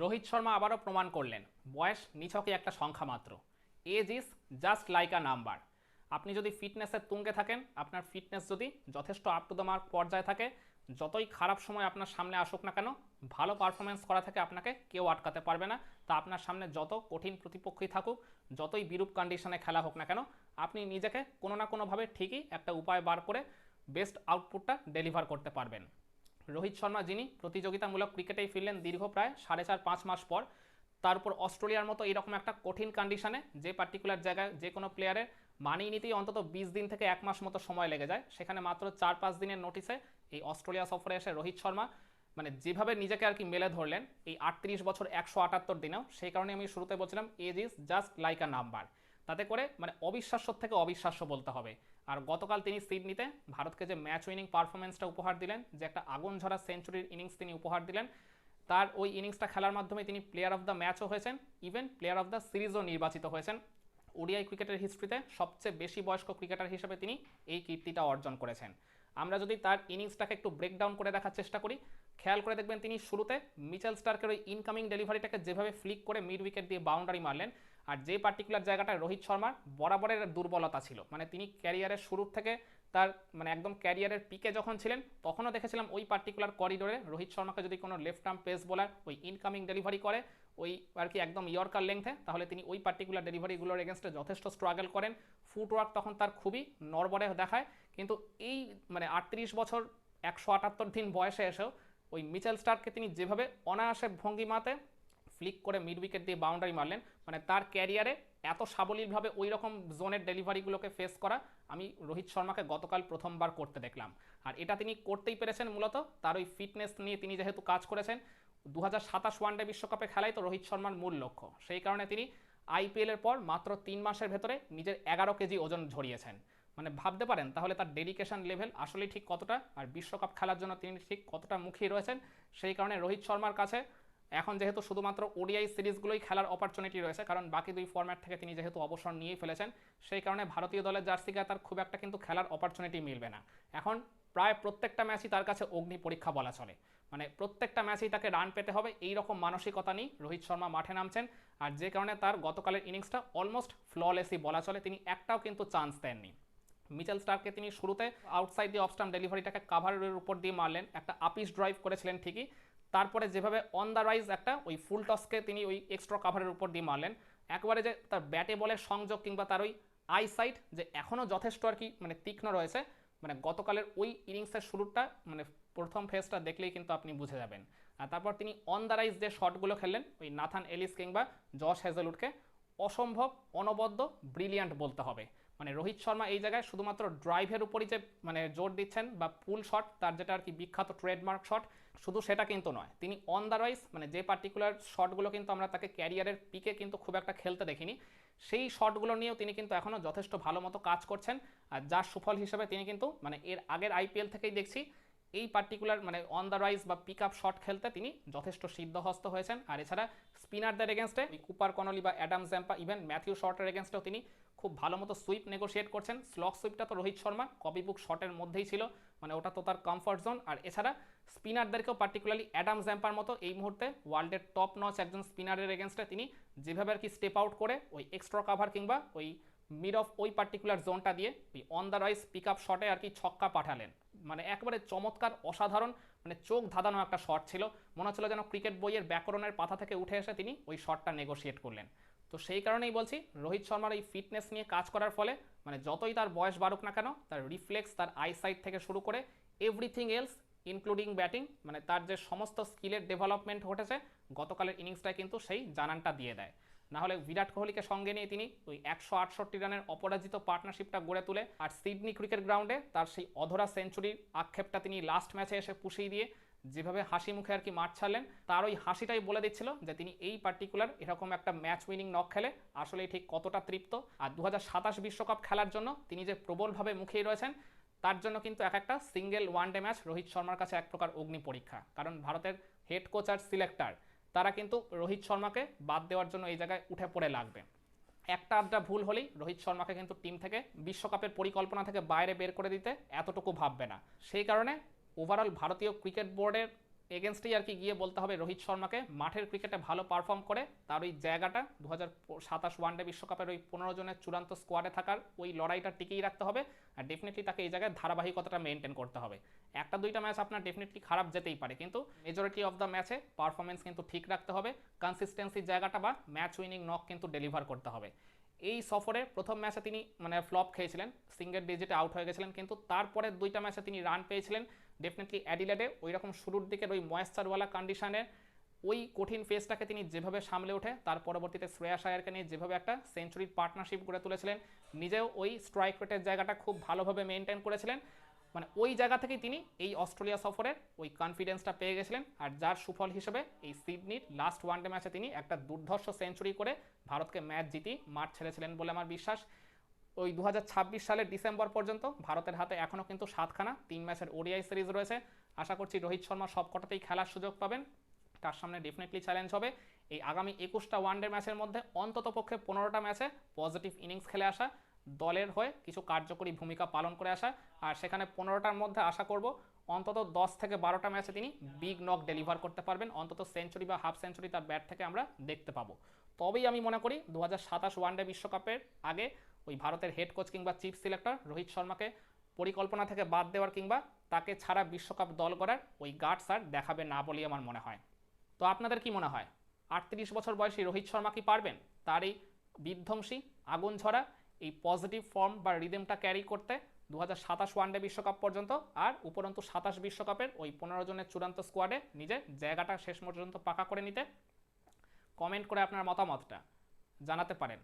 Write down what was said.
রোহিত শর্মা আবারও প্রমাণ করলেন। বয়স নিছকই একটা সংখ্যা মাত্র। Age is just like a number আপনি যদি ফিটনেসের তুঙ্গে থাকেন, আপনার ফিটনেস যদি যথেষ্ট আপ টু দ্য মার্ক পর্যায়ে থাকে, যতই খারাপ সময় আপনার সামনে আসুক না কেন, ভালো পারফরমেন্স করা থেকে আপনাকে কেউ আটকাতে পারবে না। তা আপনার সামনে যত কঠিন প্রতিপক্ষই থাকুক, যতই বিরূপ কন্ডিশনে খেলা হোক না কেন, আপনি নিজেকে কোনো না কোনোভাবে ঠিকই একটা উপায় বার করে বেস্ট আউটপুটটা ডেলিভার করতে পারবেন। রোহিত শর্মা, যিনি প্রতিযোগিতামূলক ক্রিকেটেই ফিরলেন দীর্ঘ প্রায় সাড়ে চার, পাঁচ মাস পর। তার উপর অস্ট্রেলিয়ার মতো এরকম একটা কঠিন কন্ডিশনে যে পার্টিকুলার জায়গায় যে কোনো প্লেয়ারের মানিয়ে নিতেই অন্তত বিশ দিন থেকে এক মাস মতো সময় লেগে যায়। সেখানে মাত্র চার, পাঁচ দিনের নোটিসে এই অস্ট্রেলিয়া সফরে এসে রোহিত শর্মা মানে যেভাবে নিজেকে আর কি মেলে ধরলেন এই আটত্রিশ বছর একশো আটাত্তর দিনেও, সেই কারণে আমি শুরুতে বলছিলাম age is just like a number তাতে করে মানে অবিশ্বাস্য থেকে অবিশ্বাস্য বলতে হবে। আর গতকাল তিনি সিডনিতে ভারতকে যে ম্যাচ উইনিং পারফরমেন্সটা উপহার দিলেন, যে একটা আগুন ঝরা সেঞ্চুরির ইনিংস তিনি উপহার দিলেন, তার ওই ইনিংসটা খেলার মাধ্যমে তিনি প্লেয়ার অফ দ্য ম্যাচও হয়েছেন ইভেন প্লেয়ার অফ দ্য সিরিজও নির্বাচিত হয়েছেন। ওডিআই ক্রিকেটের হিস্ট্রিতে সবচেয়ে বেশি বয়স্ক ক্রিকেটার হিসেবে তিনি এই কীর্তিটা অর্জন করেছেন। আমরা যদি তার ইনিংসটাকে একটু ব্রেকডাউন করে দেখার চেষ্টা করি খেয়াল করে দেখবেন তিনি শুরুতে মিচেল স্টার্কের ওই ইনকামিং ডেলিভারিটাকে যেভাবে ফ্লিক করে মিড উইকেট দিয়ে বাউন্ডারি মারলেন, আর যে পার্টিকুলার জায়গাটায় রোহিত শর্মার বরাবরের দুর্বলতা ছিল মানে তিনি ক্যারিয়ারের শুরুর থেকে তার মানে একদম ক্যারিয়ারের পিকে যখন ছিলেন, তখনও দেখেছিলাম ওই পার্টিকুলার করিডোরে রোহিত শর্মাকে যদি কোনো লেফট আর্ম পেস বোলার ওই ইনকামিং ডেলিভারি করে, ওই আর কি একদম ইয়র্কার লেংথে তাহলে তিনি ওই পার্টিকুলার ডেলিভারিগুলোর এগেনস্টে যথেষ্ট স্ট্রাগল করেন। ফুটওয়ার্ক তখন তার খুবই নরবরে দেখায়, কিন্তু এই মানে আটত্রিশ বছর একশো আটাত্তর দিন বয়সে এসেও ওই মিচেল স্টারকে তিনি যেভাবে অনায়াসে ভঙ্গিমাতে ফ্লিক করে মিড উইকেট দিয়ে বাউন্ডারি মারলেন মানে তার ক্যারিয়ারে এত সাবলীলভাবে ওই রকম জোনের ডেলিভারিগুলোকে ফেস করা, আমি রোহিত শর্মাকে গতকাল প্রথমবার করতে দেখলাম। আর এটা তিনি করতেই পেরেছেন মূলত, তার ওই ফিটনেস নিয়ে তিনি যেহেতু কাজ করেছেন দু হাজার সাতাশ ওয়ানডে বিশ্বকাপে খেলাই তো রোহিত শর্মার মূল লক্ষ্য। সেই কারণে তিনি আইপিএলের পর মাত্র তিন মাসের ভেতরে নিজের এগারো কেজি ওজন ঝরিয়েছেন। মানে ভাবতে পারেন, তাহলে তার ডেডিকেশন লেভেল আসলে ঠিক কতটা, আর বিশ্বকাপ খেলার জন্য তিনি ঠিক কতটা মুখিয়ে রয়েছেন, সেই কারণে রোহিত শর্মার কাছে এখন যেহেতু শুধুমাত্র ওডিআই সিরিজগুলোই খেলার অপরচুনিটি রয়েছে, কারণ বাকি দুই ফরম্যাট থেকে তিনি যেহেতু অবসর নিয়েই ফেলেছেন, সেই কারণে ভারতীয় দলের জার্সি গায়ে তার খুব একটা কিন্তু খেলার অপরচুনিটি মিলবে না। এখন প্রায় প্রত্যেকটা ম্যাচই তার কাছে অগ্নি পরীক্ষা বলা চলে। মানে প্রত্যেকটা ম্যাচেই তাকে রান পেতে হবে এই রকম মানসিকতা নিয়ে রোহিত শর্মা মাঠে নামছেন, আর যে কারণে তার গতকালের ইনিংসটা অলমোস্ট ফ্ললেসই বলা চলে, তিনি একটাও কিন্তু চান্স দেননি। মিচেল স্টারকে তিনি শুরুতে আউটসাইড দিয়ে অফস্টাম ডেলিভারিটাকে কাভারের উপর দিয়ে মারলেন। একটা আপিস ড্রাইভ করেছিলেন ঠিকই। তারপরে যেভাবে অন দ্য রাইজ একটা ওই ফুল টসকে তিনি ওই এক্সট্রা কাভারের উপর দিয়ে মারলেন। একবারে যে তার ব্যাটে বলের সংযোগ কিংবা তার ওই আইসাইট যে এখনও যথেষ্ট আর কি মানে তীক্ষ্ণ রয়েছে মানে গতকালের ওই ইনিংসের শুরুটা মানে প্রথম ফেজটা দেখলেই কিন্তু আপনি বুঝে যাবেন। আর তারপর তিনি অন দ্য রাইজ যে শটগুলো খেললেন, ওই নাথান এলিস কিংবা জশ হেজেলউডকে অসম্ভব, অনবদ্য ব্রিলিয়ান্ট বলতে হবে। মানে রোহিত শর্মা এই জায়গায় শুধুমাত্র ড্রাইভের উপরই যে মানে জোর দিচ্ছেন বা পুল শট তার যেটা আর কি বিখ্যাত ট্রেডমার্ক শট শুধু সেটা কিন্তু নয়। তিনি অন দ্য রাইস মানে যে পার্টিকুলার শটগুলো কিন্তু আমরা তাকে ক্যারিয়ারের পিকে কিন্তু খুব একটা খেলতে দেখিনি, সেই শটগুলো নিয়েও তিনি কিন্তু এখনও যথেষ্ট ভালো মতো কাজ করছেন। আর যার সুফল হিসেবে তিনি কিন্তু মানে এর আগের আইপিএল থেকেই দেখছি, এই পার্টিকুলার মানে অন দ্য রাইজ বা পিক আপ শট খেলতে তিনি যথেষ্ট সিদ্ধহস্ত হয়েছেন। আর এছাড়া স্পিনারদের এগেনস্টে কুপার কনলি বা অ্যাডাম জ্যাম্পা ইভেন ম্যাথিউ শর্টের এগেনস্টেও তিনি খুব ভালো মতো সুইপ নেগোশিয়েট করছেন। স্লক সুইপটা তো রোহিত শর্মা কপি বুক শটের মধ্যেই ছিল মানে ওটা তো তার কমফর্ট জোন আর এছাড়া স্পিনারদেরকেও পার্টিকুলারলি অ্যাডাম জ্যাম্পার মতো এই মুহূর্তে ওয়ার্ল্ডের টপ নচ একজন স্পিনারের এগেনস্টে তিনি যেভাবে আর কি স্টেপ আউট করে ওই এক্সট্রা কাভার কিংবা ওই মিড অফ ওই পার্টিকুলার জোনটা দিয়ে ওই on the rise pick up শটে আর কি ছক্কা পাঠালেন। মানে একবারে চমৎকার, অসাধারণ মানে চোখ ধাঁধানো একটা শট ছিল। মনে হচ্ছিল যেন ক্রিকেট বইয়ের ব্যাকরণের পাতা থেকে উঠে এসে তিনি ওই শটটা নেগোশিয়েট করলেন। তো সেই কারণেই বলছি, রোহিত শর্মার এই ফিটনেস নিয়ে কাজ করার ফলে মানে যতই তার বয়স বাড়ুক না কেন, তার রিফ্লেক্স তার আইসাইট থেকে শুরু করে এভরিথিং এলস ইনক্লুডিং ব্যাটিং মানে তার যে সমস্ত স্কিলের ডেভেলপমেন্ট ঘটেছে, গতকালের ইনিংসটায় কিন্তু সেই জানানটা দিয়ে দেয়। না হলে বিরাট কোহলিকে সঙ্গে নিয়ে তিনি ওই একশো আটষট্টি রানের অপরাজিত পার্টনারশিপটা গড়ে তুলে, আর সিডনি ক্রিকেট গ্রাউন্ডে তার সেই অধরা সেঞ্চুরির আক্ষেপটা তিনি লাস্ট ম্যাচে এসে পুষিয়ে দিয়ে যেভাবে হাসি মুখে আর কি মাঠ ছাড়লেন, তার ওই হাসিটাই বলে দিচ্ছিল যে তিনি এই পার্টিকুলার এরকম একটা ম্যাচ উইনিং নক খেলে আসলে ঠিক কতটা তৃপ্ত। আর দু বিশ্বকাপ খেলার জন্য তিনি যে প্রবলভাবে মুখেই রয়েছেন, তার জন্য কিন্তু এক একটা single one day match Rohit শর্মার কাছে এক প্রকার অগ্নি পরীক্ষা। কারণ ভারতের হেড কোচ আর সিলেক্টর তারা কিন্তু রোহিত শর্মাকে বাদ দেওয়ার জন্য এই জায়গায় উঠে পড়ে লাগবে। একটা আধটা ভুল হলেই রোহিত শর্মাকে কিন্তু টিম থেকে, বিশ্বকাপের পরিকল্পনা থেকে বাইরে বের করে দিতে এতটুকু ভাববে না। সেই কারণে ওভারঅল ভারতীয় ক্রিকেট বোর্ডের এগেনস্টেই আর কি গিয়ে বলতে হবে রোহিত শর্মাকে। মাঠের ক্রিকেটে ভালো পারফর্ম করে, তার ওই জায়গাটা দু হাজার সাতাশ ওয়ানডে বিশ্বকাপের ওই পনেরো জনের চূড়ান্ত স্কোয়াডে থাকার ওই লড়াইটা টিকেই রাখতে হবে আর ডেফিনেটলি তাকে এই জায়গায় ধারাবাহিকতাটা মেনটেন করতে হবে। একটা দুইটা ম্যাচ আপনার ডেফিনেটলি খারাপ যেতেই পারে, কিন্তু মেজরিটি অফ দ্য ম্যাচে পারফরমেন্স কিন্তু ঠিক রাখতে হবে কনসিস্টেন্সির জায়গাটা বা ম্যাচ উইনিং নক কিন্তু ডেলিভার করতে হবে। এই সফরে প্রথম ম্যাচে তিনি মানে ফ্লপ খেয়েছিলেন সিঙ্গেল ডিজিটে আউট হয়ে গেছিলেন, কিন্তু তারপরে দুইটা ম্যাচে তিনি রান পেয়েছিলেন। ডেফিনেটলি অ্যাডিলেডে ওই রকম শুরুর দিকের ওই ময়েশ্চারওয়ালা কন্ডিশনে ওই কঠিন ফেসটাকে তিনি যেভাবে সামলে ওঠে, তার পরবর্তীতে শ্রেয়া আয়ারকে নিয়ে যেভাবে একটা সেঞ্চুরির পার্টনারশিপ গড়ে তুলেছিলেন, নিজেও ওই স্ট্রাইক রেটের জায়গাটা খুব ভালোভাবে মেনটেন করেছিলেন। মানে ওই জায়গা থেকেই তিনি এই অস্ট্রেলিয়া সফরের ওই কনফিডেন্সটা পেয়ে গেছিলেন আর যার সুফল হিসেবে এই সিডনির লাস্ট ওয়ানডে ম্যাচে তিনি একটা দুর্ধর্ষ সেঞ্চুরি করে ভারতকে ম্যাচ জিতি মাঠ ছেড়েছিলেন বলে আমার বিশ্বাস। ওই দু হাজার ছাব্বিশ সালের ডিসেম্বর পর্যন্ত ভারতের হাতে এখনও কিন্তু সাতখানা, তিন ম্যাচের ওডিআই সিরিজ রয়েছে। আশা করছি রোহিত শর্মা সব কটাতেই খেলার সুযোগ পাবেন। তার সামনে ডেফিনেটলি চ্যালেঞ্জ হবে। এই আগামী একুশটা ওয়ানডে ম্যাচের মধ্যে অন্তত পক্ষে পনেরোটা ম্যাচে পজিটিভ ইনিংস খেলে আসা, দলের হয়ে কিছু কার্যকরী ভূমিকা পালন করে আসা। আর সেখানে পনেরোটার মধ্যে আশা করব অন্তত দশ থেকে বারোটা ম্যাচে তিনি বিগ নক ডেলিভার করতে পারবেন। অন্তত সেঞ্চুরি বা হাফ সেঞ্চুরি তার ব্যাট থেকে আমরা দেখতে পাবো। তবেই আমি মনে করি দু হাজার সাতাশ ওয়ানডে বিশ্বকাপের আগে ওই ভারতের হেড কোচ কিংবা চিফ সিলেক্টর রোহিত শর্মাকে পরিকল্পনা থেকে বাদ দেওয়ার কিংবা তাকে ছাড়া বিশ্বকাপ দল করার ওই গার্ডস আর দেখাবে না বলেই আমার মনে হয়। তো আপনাদের কি মনে হয়? আটত্রিশ বছর বয়সী রোহিত শর্মা কি পারবেন? তার এই বিধ্বংসী আগুন ঝরা, এই পজিটিভ ফর্ম বা রিদেমটা ক্যারি করতে দু হাজার সাতাশ ওয়ানডে বিশ্বকাপ পর্যন্ত আর উপরন্তু সাতাশ বিশ্বকাপের ওই পনেরো জনের চূড়ান্ত স্কোয়াডে নিজের জায়গাটা শেষ পর্যন্ত পাকা করে নিতে কমেন্ট করে আপনার মতামতটা জানাতে পারেন।